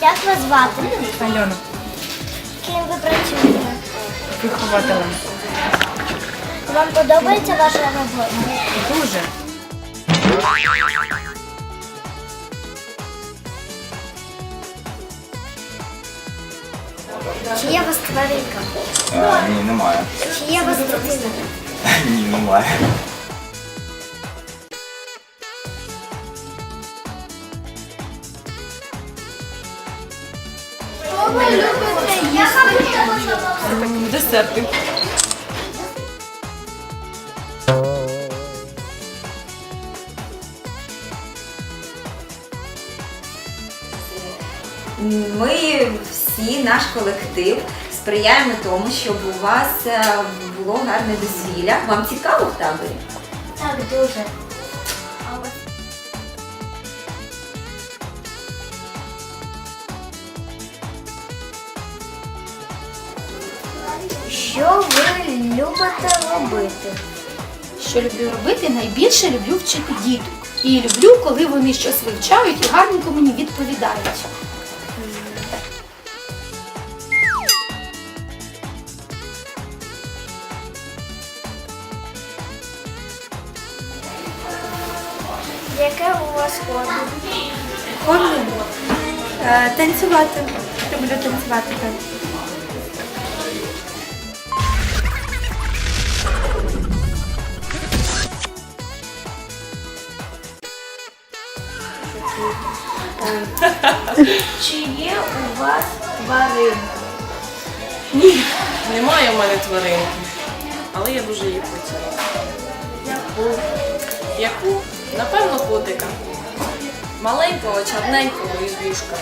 Як вас звати? Альона, Ким ви працюєте? вихователем. Вам подобається ваша робота? Дуже. Чи є у вас тваринка? А, ні, немає. Чи є у вас дитина? Ні, немає. Ви любите їсти? Десерти. Ми всі, наш колектив, сприяємо тому, щоб у вас е, було гарне дозвілля. Вам цікаво в таборі? Так, дуже. Що ви любите робити? Що люблю робити? Найбільше люблю вчити діток. І люблю, коли вони щось вивчають і гарненько мені відповідають. Яке у вас хобі? Хобі? Е, Танцювати. Люблю танцювати. Так. Чи є у вас тваринка? Немає в мене тваринки, але я дуже її хочу. Яку? Яку? Напевно, котика. Маленького, чорненького із вушка.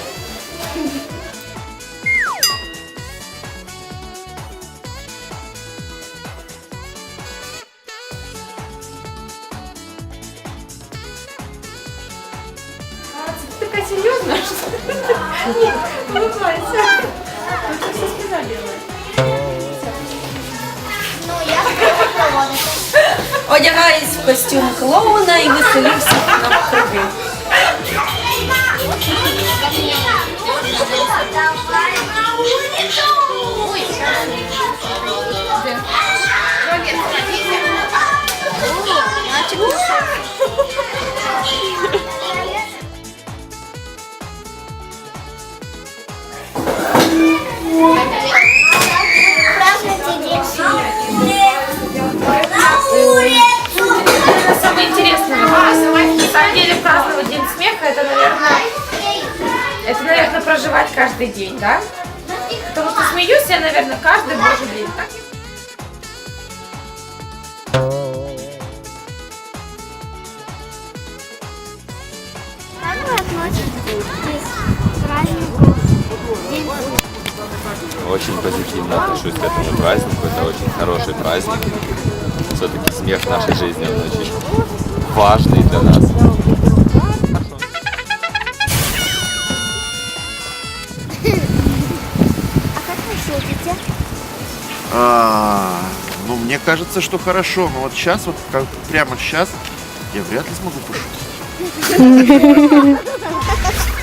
А, серьезная? Ні, улыбайся. Тут все спина белая. Одягаюсь в костюм клоуна і веселюся это, наверное, это, наверное, проживать каждый день, да? Потому что смеюсь я, наверное, каждый божий день. Так? Очень позитивно отношусь к этому празднику. Это очень хороший праздник. Все-таки смех в нашей жизни, он очень важный для нас. Шутите? А, ну, мне кажется, что хорошо. Но вот сейчас, вот как, прямо сейчас, я вряд ли смогу пошутить.